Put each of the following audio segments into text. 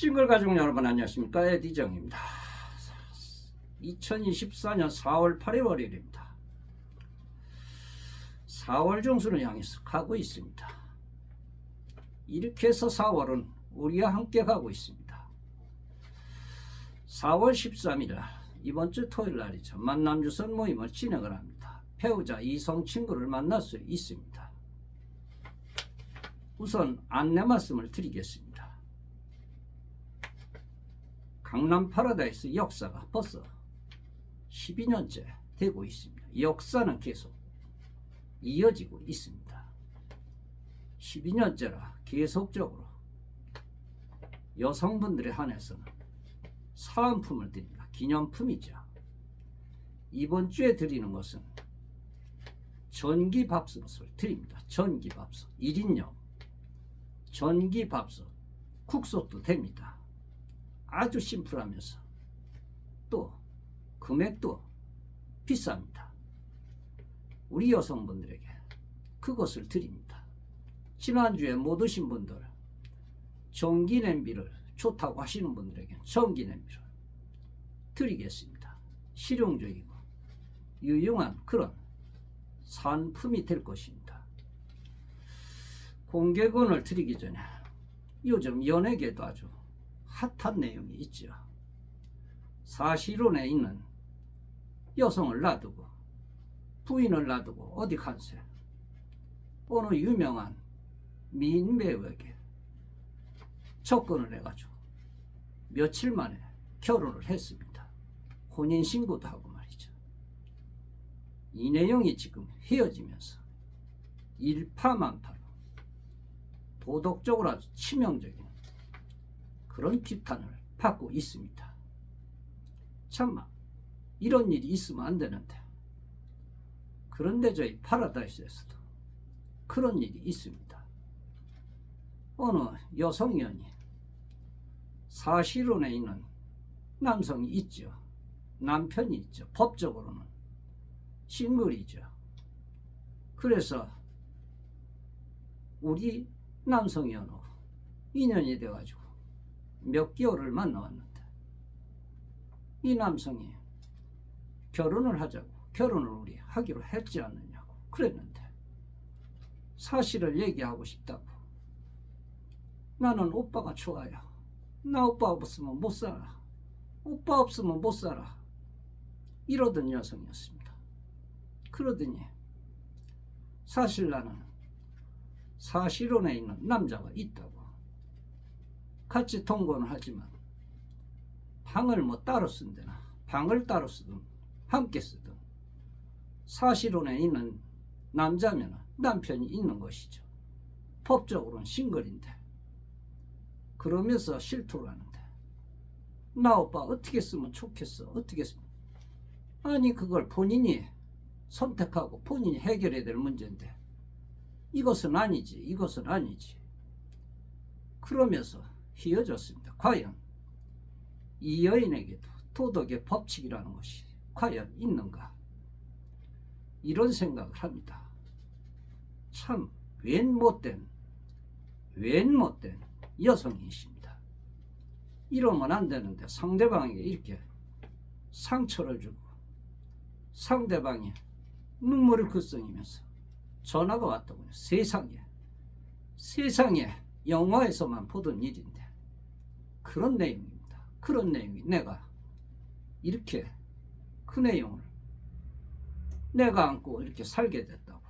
싱글 가족 여러분 안녕하십니까? 에디정입니다. 2024년 4월 8일 월요일입니다. 4월 중순을 향해서 가고 있습니다. 이렇게 해서 4월은 우리와 함께 가고 있습니다. 4월 13일 날 이번 주 토요일 날이죠 만남주선 모임을 진행을 합니다. 배우자 이성 친구를 만날 수 있습니다. 우선 안내 말씀을 드리겠습니다 강남 파라다이스 역사가 벌써 12년째 되고 있습니다. 역사는 계속 이어지고 있습니다. 12년째라 계속적으로 여성분들에 한해서는 사은품을 드립니다. 기념품이죠. 이번 주에 드리는 것은 전기밥솥을 드립니다. 전기밥솥 1인용 전기밥솥 국솥도 됩니다. 아주 심플하면서 또 금액도 비쌉니다. 우리 여성분들에게 그것을 드립니다. 지난주에 못 오신 분들 전기 냄비를 좋다고 하시는 분들에게 전기 냄비를 드리겠습니다. 실용적이고 유용한 그런 산품이 될 것입니다. 공개권을 드리기 전에 요즘 연예계도 아주 핫한 내용이 있죠. 사실혼에 있는 여성을 놔두고 부인을 놔두고 어디 간세 어느 유명한 미인 배우에게 접근을 해가지고 며칠 만에 결혼을 했습니다. 혼인 신고도 하고 말이죠. 이 내용이 지금 헤어지면서 일파만파로 도덕적으로 아주 치명적인 그런 비판을 받고 있습니다. 참마 이런 일이 있으면 안 되는데 그런데 저희 파라다이스에서도 그런 일이 있습니다. 어느 여성연이 사실혼에 있는 남성이 있죠. 남편이 있죠. 법적으로는 싱글이죠. 그래서 우리 남성연호 인연이 돼가지고 몇 개월을 만 나왔는데. 이 남성이 결혼을 하자고 결혼을 우리 하기로 했지 않느냐고 그랬는데 사실을 얘기하고 싶다고. 나는 오빠가 좋아요. 나 오빠 없으면 못 살아. 오빠 없으면 못 살아. 이러던 여성이었습니다. 그러더니 사실 나는 사실혼에 있는 남자가 있다고 같이 동거는 하지만 방을 뭐 따로 쓴대나 방을 따로 쓰든 함께 쓰든 사실혼에 있는 남자면 남편이 있는 것이죠. 법적으로는 싱글인데 그러면서 실토를 하는데 나 오빠 어떻게 쓰면 좋겠어? 어떻게 쓰면? 아니 그걸 본인이 선택하고 본인이 해결해야 될 문제인데 이것은 아니지 이것은 아니지. 그러면서 휘어졌습니다. 과연 이 여인에게도 도덕의 법칙이라는 것이 과연 있는가? 이런 생각을 합니다. 참 웬 못된 웬 못된 여성이십니다. 이러면 안 되는데 상대방에게 이렇게 상처를 주고 상대방이 눈물을 글썽이면서 전화가 왔더군요. 세상에 세상에 영화에서만 보던 일인데 그런 내용입니다. 그런 내용이 내가 이렇게 그 내용을 내가 안고 이렇게 살게 됐다고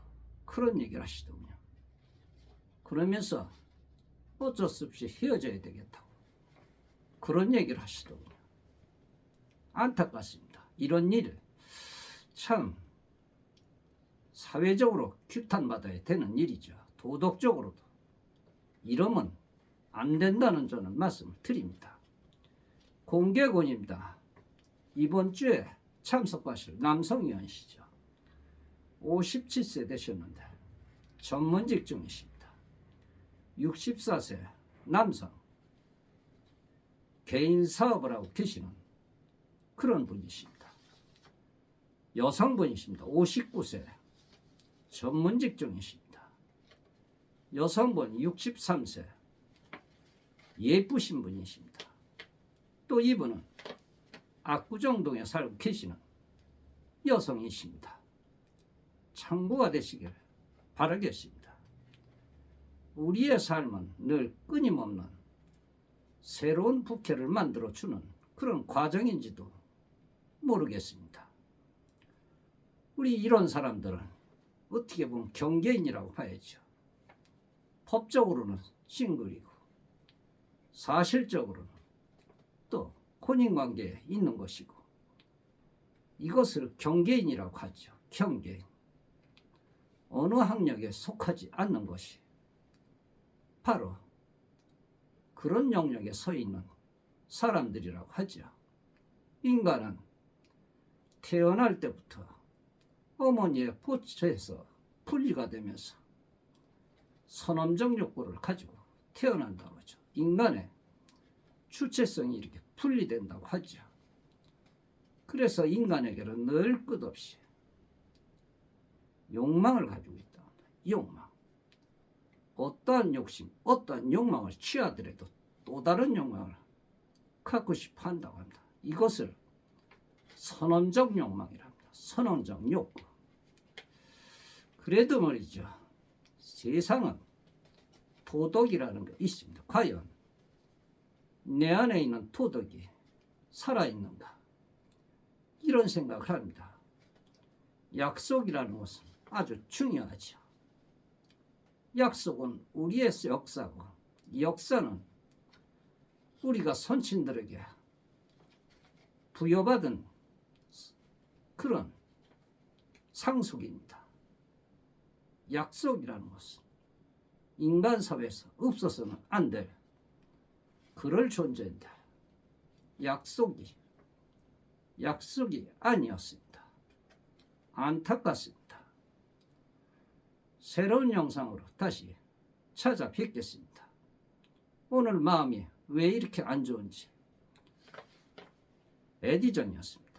그런 얘기를 하시더군요. 그러면서 어쩔 수 없이 헤어져야 되겠다고 그런 얘기를 하시더군요. 안타깝습니다. 이런 일을 참 사회적으로 규탄받아야 되는 일이죠. 도덕적으로도 이러면 안 된다는 저는 말씀을 드립니다. 공개권입니다. 이번 주에 참석하실 남성위원시죠. 57세 되셨는데 전문직 중이십니다. 64세 남성 개인 사업을 하고 계시는 그런 분이십니다. 여성분이십니다. 59세 전문직 중이십니다. 여성분 63세 예쁘신 분이십니다. 또 이분은 압구정동에 살고 계시는 여성이십니다. 창부가 되시길 바라겠습니다. 우리의 삶은 늘 끊임없는 새로운 부캐를 만들어주는 그런 과정인지도 모르겠습니다. 우리 이런 사람들은 어떻게 보면 경계인이라고 봐야죠. 법적으로는 싱글이고 사실적으로는 또 혼인 관계에 있는 것이고 이것을 경계인이라고 하죠. 경계인. 어느 학력에 속하지 않는 것이 바로 그런 영역에 서 있는 사람들이라고 하죠. 인간은 태어날 때부터 어머니의 보초에서 분리가 되면서 선험적 욕구를 가지고 태어난다고 하죠. 인간의 주체성이 이렇게 분리된다고 하죠. 그래서 인간에게는 늘 끝없이 욕망을 가지고 있다. 욕망. 어떠한 욕심, 어떠한 욕망을 취하더라도 또 다른 욕망을 갖고 싶어 한다고 합니다. 이것을 선언적 욕망이라 합니다. 선언적 욕구. 그래도 말이죠. 세상은 도덕이라는 게 있습니다. 과연 내 안에 있는 도덕이 살아있는가? 이런 생각을 합니다. 약속이라는 것은 아주 중요하죠. 약속은 우리의 역사고, 이 역사는 우리가 선친들에게 부여받은 그런 상속입니다. 약속이라는 것은 인간 사회에서 없어서는 안 될 그럴 존재인데 약속이 약속이 아니었습니다. 안타깝습니다. 새로운 영상으로 다시 찾아뵙겠습니다. 오늘 마음이 왜 이렇게 안 좋은지 에디전이었습니다.